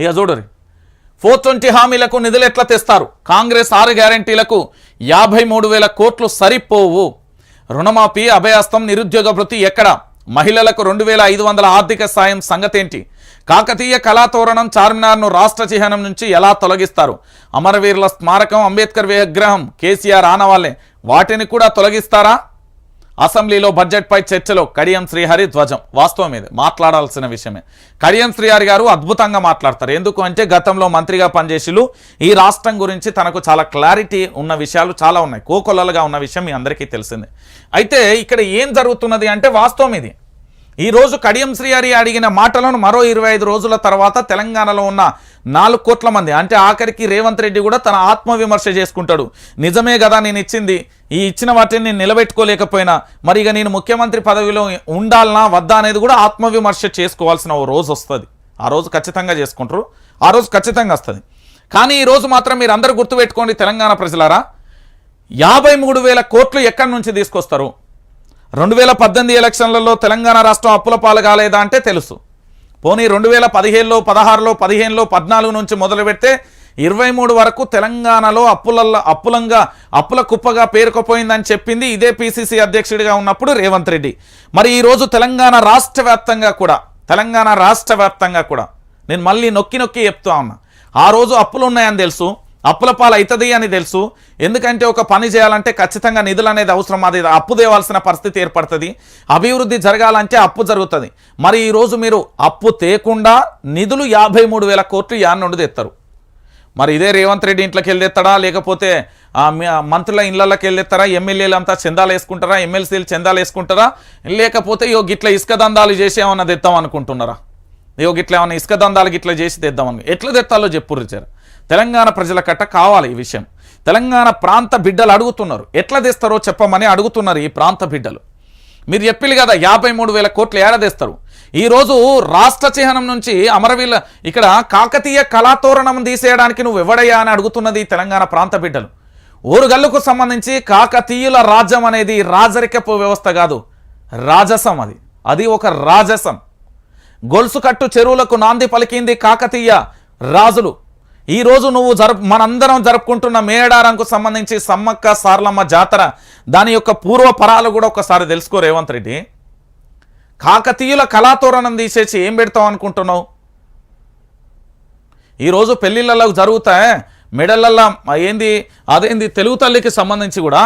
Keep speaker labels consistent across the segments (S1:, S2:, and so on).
S1: ఇక చూడరు four twenty హామీలకు నిధులు ఎట్లా తెస్తారు? కాంగ్రెస్ ఆరు గ్యారంటీలకు యాభై మూడు వేల కోట్లు సరిపోవు. రుణమాఫీ అభయాస్తం నిరుద్యోగ భృతి ఎక్కడ? మహిళలకు రెండు వేల ఐదు వందల ఆర్థిక సాయం సంగతేంటి? కాకతీయ కళాతోరణం చార్మినార్ను రాష్ట్ర చిహ్నం నుంచి ఎలా తొలగిస్తారు? అమరవీరుల స్మారకం అంబేద్కర్ విగ్రహం కేసీఆర్ ఆనవాళ్ళే వాటిని కూడా తొలగిస్తారా? అసెంబ్లీలో బడ్జెట్పై చర్చలో కడియం శ్రీహరి ధ్వజం. వాస్తవం ఇది. మాట్లాడాల్సిన విషయమే. కడియం శ్రీహరి గారు అద్భుతంగా మాట్లాడతారు. ఎందుకు అంటే గతంలో మంత్రిగా పనిచేసిలు. ఈ రాష్ట్రం గురించి తనకు చాలా క్లారిటీ ఉన్న విషయాలు చాలా ఉన్నాయి. కోకొల్లలుగా ఉన్న విషయం మీ అందరికీ తెలిసిందే. అయితే ఇక్కడ ఏం జరుగుతున్నది అంటే వాస్తవం ఇది. ఈరోజు కడియం శ్రీహరి అడిగిన మాటలను మరో ఇరవై రోజుల తర్వాత తెలంగాణలో ఉన్న నాలుగు కోట్ల మంది అంటే ఆఖరికి రేవంత్ రెడ్డి కూడా తన ఆత్మవిమర్శ చేసుకుంటాడు. నిజమే కదా నేను ఇచ్చింది? ఈ ఇచ్చిన వాటిని నేను నిలబెట్టుకోలేకపోయినా. మరి ఇక నేను ముఖ్యమంత్రి పదవిలో ఉండాలనా వద్దా అనేది కూడా ఆత్మవిమర్శ చేసుకోవాల్సిన ఓ రోజు వస్తుంది. ఆ రోజు ఖచ్చితంగా చేసుకుంటారు. ఆ రోజు ఖచ్చితంగా వస్తుంది. కానీ ఈ రోజు మాత్రం మీరు అందరూ గుర్తుపెట్టుకోండి తెలంగాణ ప్రజలారా యాభై మూడు వేల కోట్లు ఎక్కడి నుంచి తీసుకొస్తారు? రెండు వేల పద్దెనిమిది ఎలక్షన్లలో తెలంగాణ రాష్ట్రం అప్పుల పాలు కాలేదా అంటే తెలుసు. పోనీ రెండు వేల పదిహేనులో పదహారులో పదిహేనులో పద్నాలుగు నుంచి మొదలు పెడితే ఇరవై మూడు వరకు తెలంగాణలో అప్పులల్లో అప్పులంగా అప్పుల కుప్పగా పేరుకుపోయిందని చెప్పింది ఇదే పిసిసి అధ్యక్షుడిగా ఉన్నప్పుడు రేవంత్ రెడ్డి. మరి ఈరోజు తెలంగాణ రాష్ట్ర కూడా తెలంగాణ రాష్ట్ర కూడా నేను మళ్ళీ నొక్కి నొక్కి చెప్తా ఉన్నా. ఆ రోజు అప్పులు ఉన్నాయని తెలుసు. అప్పుల పాలవుతుంది అని తెలుసు. ఎందుకంటే ఒక పని చేయాలంటే ఖచ్చితంగా నిధులు అనేది అవసరం. అది అప్పు తేవాల్సిన పరిస్థితి ఏర్పడుతుంది. అభివృద్ధి జరగాలంటే అప్పు జరుగుతుంది. మరి ఈరోజు మీరు అప్పు తేకుండా నిధులు యాభై మూడు వేల కోట్లు యాన్ నుండి తెస్తారు మరి ఇదే రేవంత్ రెడ్డి ఇంట్లోకి వెళ్ళేస్తాడా లేకపోతే మంత్రుల ఇళ్ళకి వెళ్ళేస్తారా ఎమ్మెల్యేలు అంతా చందాలు వేసుకుంటారా? ఎమ్మెల్సీలు చందాలు వేసుకుంటారా? లేకపోతే ఇగో గిట్ల ఇసుక దందాలు చేసి ఏమన్నా తెద్దాం అనుకుంటున్నారా? ఇగో గిట్ల ఏమన్నా ఇసుక దందాలు గిట్ల చేసి తెద్దామని ఎట్లా తెత్తాలో చెప్పు రిచారు తెలంగాణ ప్రజల కట్ట కావాలి ఈ విషయం. తెలంగాణ ప్రాంత బిడ్డలు అడుగుతున్నారు. ఎట్లా తెస్తారో చెప్పమని అడుగుతున్నారు ఈ ప్రాంత బిడ్డలు. మీరు చెప్పిల్లు కదా యాభై మూడు వేల కోట్లు ఏడదేస్తారు ఈరోజు రాష్ట్ర చిహ్నం నుంచి అమరవీల ఇక్కడ కాకతీయ కళాతోరణం తీసేయడానికి నువ్వు ఎవడయ్యా అని అడుగుతున్నది తెలంగాణ ప్రాంత బిడ్డలు. ఓరుగల్లుకు సంబంధించి కాకతీయుల రాజ్యం అనేది రాజరికపు వ్యవస్థ కాదు. రాజసం అది. అది ఒక రాజసం. గొలుసు కట్టు చెరువులకు నాంది పలికింది కాకతీయ రాజులు. ఈ రోజు నువ్వు జరుపు మనందరం జరుపుకుంటున్న మేడారంకు సంబంధించి సమ్మక్క సార్లమ్మ జాతర దాని యొక్క పూర్వపరాలు కూడా ఒకసారి తెలుసుకో రేవంత్ రెడ్డి. కాకతీయుల కళాతోరణం తీసేసి ఏం పెడతావు అనుకుంటున్నావు? ఈరోజు పెళ్ళిళ్ళలో జరుగుతాయి మెడలల్లో ఏంది అదేంది తెలుగు తల్లికి సంబంధించి కూడా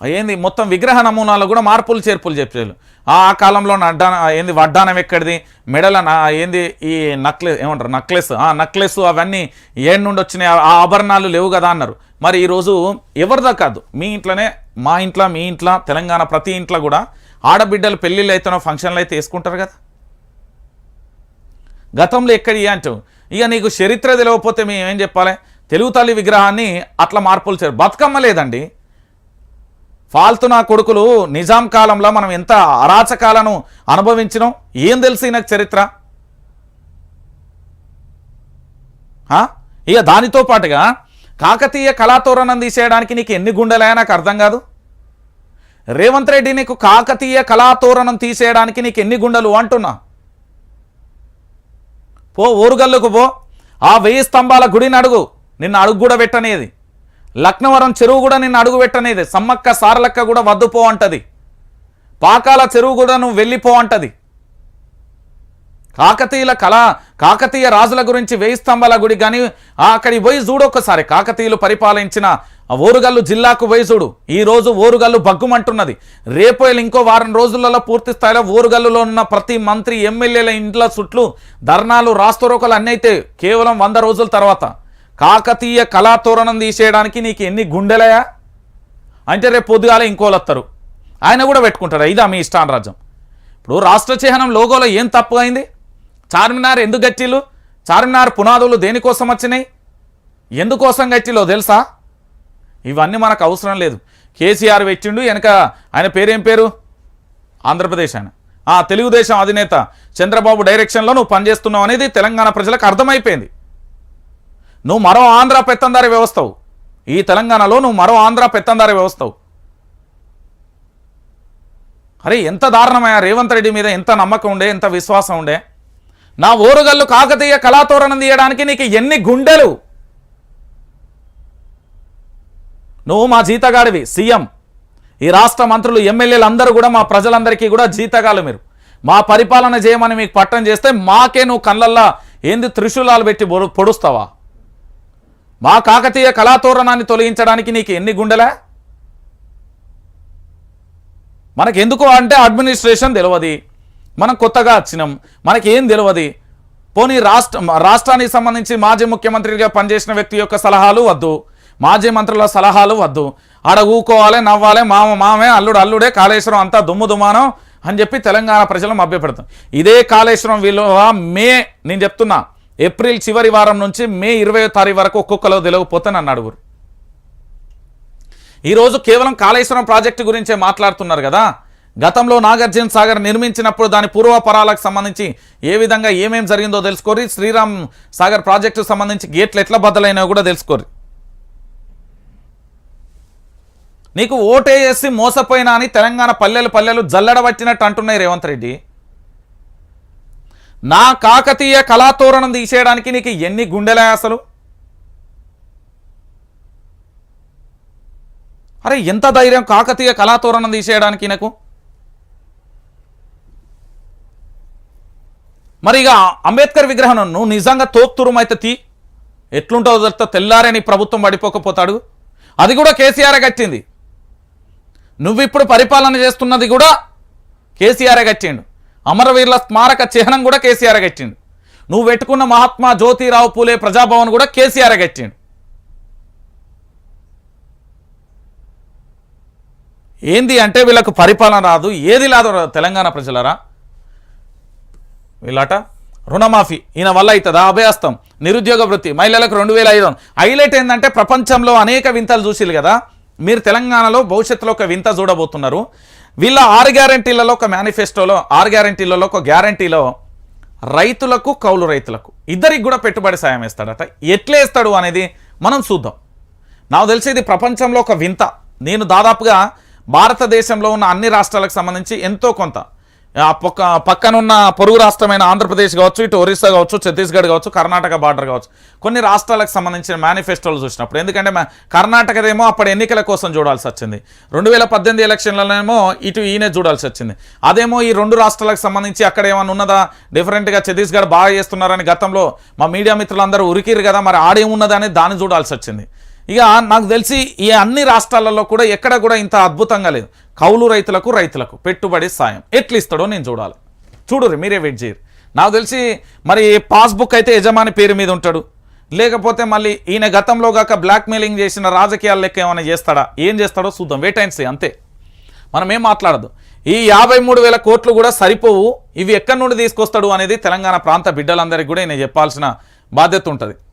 S1: ఏంది మొత్తం విగ్రహ నమూనాలు కూడా మార్పులు చేర్పులు చెప్పారు ఆ కాలంలో అడ్డాన ఏంది వడ్డానం ఎక్కడిది? మెడల ఏంది ఈ నక్లెస్ ఏమంటారు నక్లెస్ ఆ నక్లెస్ అవన్నీ ఏడు నుండి వచ్చినాయి ఆ ఆభరణాలు లేవు కదా అన్నారు. మరి ఈరోజు ఎవరిదా కాదు మీ ఇంట్లోనే మా ఇంట్లో మీ ఇంట్లో తెలంగాణ ప్రతి ఇంట్లో కూడా ఆడబిడ్డలు పెళ్ళిళ్ళు అయితేనో ఫంక్షన్లు అయితే వేసుకుంటారు కదా. గతంలో ఎక్కడి అంటావు? ఇక నీకు చరిత్ర తెలియకపోతే మేము ఏం చెప్పాలి? తెలుగు తల్లి విగ్రహాన్ని అట్లా మార్పులు చేయరు బతుకమ్మ లేదండి. ఫాల్తు నా కొడుకులు నిజాం కాలంలో మనం ఎంత అరాచకాలను అనుభవించినాం? ఏం తెలుసు నాకు చరిత్ర? ఇక దానితో పాటుగా కాకతీయ కళాతోరణం తీసేయడానికి నీకు ఎన్ని గుండెలయా నాకు అర్థం కాదు. రేవంత్ రెడ్డి నీకు కాకతీయ కళాతోరణం తీసేయడానికి నీకు ఎన్ని గుండెలు అంటున్నా? పో ఊరుగల్లుకు పో. ఆ వెయ్యి స్తంభాల గుడిని అడుగు. నిన్ను అడుగు కూడా పెట్టనేది. లక్నవరం చెరువు కూడా నిన్ను అడుగు పెట్టనేది. సమ్మక్క సారలక్క కూడా వద్దుపో అంటది. పాకాల చెరువు కూడా నువ్వు వెళ్ళిపో అంటది. కాకతీయుల కళ కాకతీయ రాజుల గురించి వెయ్యి స్తంభాల గుడి కానీ అక్కడికి పోయి చూడు ఒక్కసారి. కాకతీయులు పరిపాలించిన ఓరుగల్లు జిల్లాకు పోయి చూడు. ఈ రోజు ఓరుగల్లు బగ్గుమంటున్నది రేపు ఇంకో వారం రోజులలో పూర్తి స్థాయిలో ఓరుగల్లులో ఉన్న ప్రతి మంత్రి ఎమ్మెల్యేల ఇండ్ల చుట్లు ధర్నాలు రాస్తరోకలు అన్నీ అయితే కేవలం వంద రోజుల తర్వాత. కాకతీయ కళాతోరణం తీసేయడానికి నీకు ఎన్ని గుండెలయా అంటే రేపు పొద్దుగాల ఇంకోళ్ళు వస్తారు ఆయన కూడా పెట్టుకుంటారు ఇదా మీ ఇష్టాన్ రాజ్యం ఇప్పుడు రాష్ట్ర చిహ్నం లోగోలో ఏం తప్పు అయింది చార్మినార్ ఎందుకు గట్టిలు చార్మినార్ పునాదులు దేనికోసం వచ్చినాయి? ఎందుకోసం గట్టిలో తెలుసా? ఇవన్నీ మనకు అవసరం లేదు. కేసీఆర్ పెట్టిండు వెనక ఆయన పేరేం పేరు? ఆంధ్రప్రదేశ్ ఆయన. తెలుగుదేశం అధినేత చంద్రబాబు డైరెక్షన్లో నువ్వు పనిచేస్తున్నావు అనేది తెలంగాణ ప్రజలకు అర్థమైపోయింది. నువ్వు మరో ఆంధ్ర పెత్తందారి వ్యవస్థవు. ఈ తెలంగాణలో నువ్వు మరో ఆంధ్ర పెత్తందారి వ్యవస్థవు. అరే ఎంత దారుణమయ్యా రేవంత్ రెడ్డి మీద ఎంత నమ్మకం ఉండే ఎంత విశ్వాసం ఉండే. నా ఓరుగల్లు కాకతీయ కళాతోరణం తీయడానికి నీకు ఎన్ని గుండెలు? నువ్వు మా జీతగాడివి సీఎం. ఈ రాష్ట్ర మంత్రులు ఎమ్మెల్యేలు అందరూ కూడా మా ప్రజలందరికీ కూడా జీతగాలు మీరు. మా పరిపాలన చేయమని మీకు పట్టం చేస్తే మాకే నువ్వు కళ్ళల్లా ఏంది త్రిశూలాలు పెట్టి పొడు- పొడుస్తావా? మా కాకతీయ కళాతోరణాన్ని తొలగించడానికి నీకు ఎన్ని గుండెలే? మనకి ఎందుకు అంటే అడ్మినిస్ట్రేషన్ తెలియదు మనం కొత్తగా వచ్చినాం. మనకి ఏం తెలియదు పోనీ రాష్ట్ర రాష్ట్రానికి సంబంధించి మాజీ ముఖ్యమంత్రిగా పనిచేసిన వ్యక్తి యొక్క సలహాలు వద్దు. మాజీ మంత్రుల సలహాలు వద్దు. ఆడ ఊకోవాలి నవ్వాలి మామ మామే అల్లుడు అల్లుడే కాళేశ్వరం అంతా దుమ్ము దుమానం అని చెప్పి తెలంగాణ ప్రజలు మభ్యపెడతాం. ఇదే కాళేశ్వరం విలువ మే నేను చెప్తున్నా. ఏప్రిల్ చివరి వారం నుంచి మే ఇరవై తారీఖు వరకు ఒక్కొక్కలో తెలియకపోతే నన్ను అడుగురు. ఈరోజు కేవలం కాళేశ్వరం ప్రాజెక్టు గురించే మాట్లాడుతున్నారు కదా? గతంలో నాగార్జున సాగర్ నిర్మించినప్పుడు దాని పూర్వపరాలకు సంబంధించి ఏ విధంగా ఏమేం జరిగిందో తెలుసుకోరి శ్రీరామ్ సాగర్ ప్రాజెక్టు సంబంధించి గేట్లు ఎట్లా బద్దలైనాయో కూడా తెలుసుకోరి నీకు ఓటేసి మోసపోయినా అని తెలంగాణ పల్లెలు పల్లెలు జల్లడబట్టినట్టు అంటున్నాయి రేవంత్ రెడ్డి. నా కాకతీయ కళాతోరణం తీసేయడానికి నీకు ఎన్ని గుండెలే అసలు? అరే ఎంత ధైర్యం కాకతీయ కళాతోరణం తీసేయడానికి నాకు? మరి ఇక అంబేద్కర్ విగ్రహం నువ్వు నిజంగా తోక్తురుం అయితే తీ. ఎట్లుంటుందో తెలుస్తా తెల్లారే నీ ప్రభుత్వం పడిపోకపోతాడు. అది కూడా కేసీఆర్ కట్టింది. నువ్వు ఇప్పుడు పరిపాలన చేస్తున్నది కూడా కేసీఆర్ కట్టిండు. అమరవీరుల స్మారక చిహ్నం కూడా కేసీఆర్ కట్టిండు నువ్వు పెట్టుకున్న మహాత్మా జ్యోతిరావు పూలే ప్రజాభవన్ కూడా కేసీఆర్ కట్టిండు ఏంది అంటే వీళ్ళకు పరిపాలన రాదు ఏది రాదు తెలంగాణ ప్రజలరా? వీళ్ళట రుణమాఫీ ఈయన వల్ల అవుతుందా? అభయస్తం నిరుద్యోగ వృత్తి మహిళలకు రెండు వేల ఐదు హైలైట్ ఏంటంటే ప్రపంచంలో అనేక వింతలు చూసిరు కదా? మీరు తెలంగాణలో భవిష్యత్తులో ఒక వింత చూడబోతున్నారు. వీళ్ళ ఆరు గ్యారంటీలలో ఒక మేనిఫెస్టోలో ఆరు గ్యారంటీలలో ఒక గ్యారంటీలో రైతులకు కౌలు రైతులకు ఇద్దరికి కూడా పెట్టుబడి సాయం వేస్తాడట. ఎట్లా వేస్తాడు అనేది మనం చూద్దాం. నాకు తెలిసి ఇది ప్రపంచంలో ఒక వింత. నేను దాదాపుగా భారతదేశంలో ఉన్న అన్ని రాష్ట్రాలకు సంబంధించి ఎంతో కొంత పక్క పక్కనున్న పొరుగు రాష్ట్రమైన ఆంధ్రప్రదేశ్ కావచ్చు ఇటు ఒరిస్సా కావచ్చు ఛత్తీస్గఢ్ కావచ్చు కర్ణాటక బార్డర్ కావచ్చు. కొన్ని రాష్ట్రాలకు సంబంధించిన మేనిఫెస్టోలు చూసినప్పుడు ఎందుకంటే మా- కర్ణాటకదేమో అప్పుడు ఎన్నికల కోసం చూడాల్సి వచ్చింది. రెండు వేల పద్దెనిమిది ఎలక్షన్లనేమో ఇటు ఈయనే చూడాల్సి వచ్చింది. అదేమో ఈ రెండు రాష్ట్రాలకు సంబంధించి అక్కడ ఏమైనా ఉన్నదా? డిఫరెంట్గా ఛత్తీస్గఢ్ బాగా చేస్తున్నారని గతంలో మా మీడియా మిత్రులందరూ ఉరికిరు కదా మరి ఆడేమున్నదని దాన్ని చూడాల్సి వచ్చింది. ఇక నాకు తెలిసి ఈ అన్ని రాష్ట్రాలలో కూడా ఎక్కడ కూడా ఇంత అద్భుతంగా లేదు. కౌలు రైతులకు రైతులకు పెట్టుబడి సాయం. ఎట్లు ఇస్తాడో నేను చూడాలి. చూడుర్రి మీరే వెయిట్ చేయరు. నాకు తెలిసి మరి పాస్బుక్ అయితే యజమాని పేరు మీద ఉంటాడు. లేకపోతే మళ్ళీ ఈయన గతంలో గాక బ్లాక్ మెయిలింగ్ చేసిన రాజకీయాల లెక్క ఏమైనా చేస్తాడా? ఏం చేస్తాడో చూద్దాం. వెయిట్ అండ్ సీ అంతే. మనం ఏం మాట్లాడదు. ఈ యాభై మూడు వేల కోట్లు కూడా సరిపోవు. ఇవి ఎక్కడి నుండి తీసుకొస్తాడు అనేది తెలంగాణ ప్రాంత బిడ్డలందరికీ కూడా నేను చెప్పాల్సిన బాధ్యత ఉంటుంది.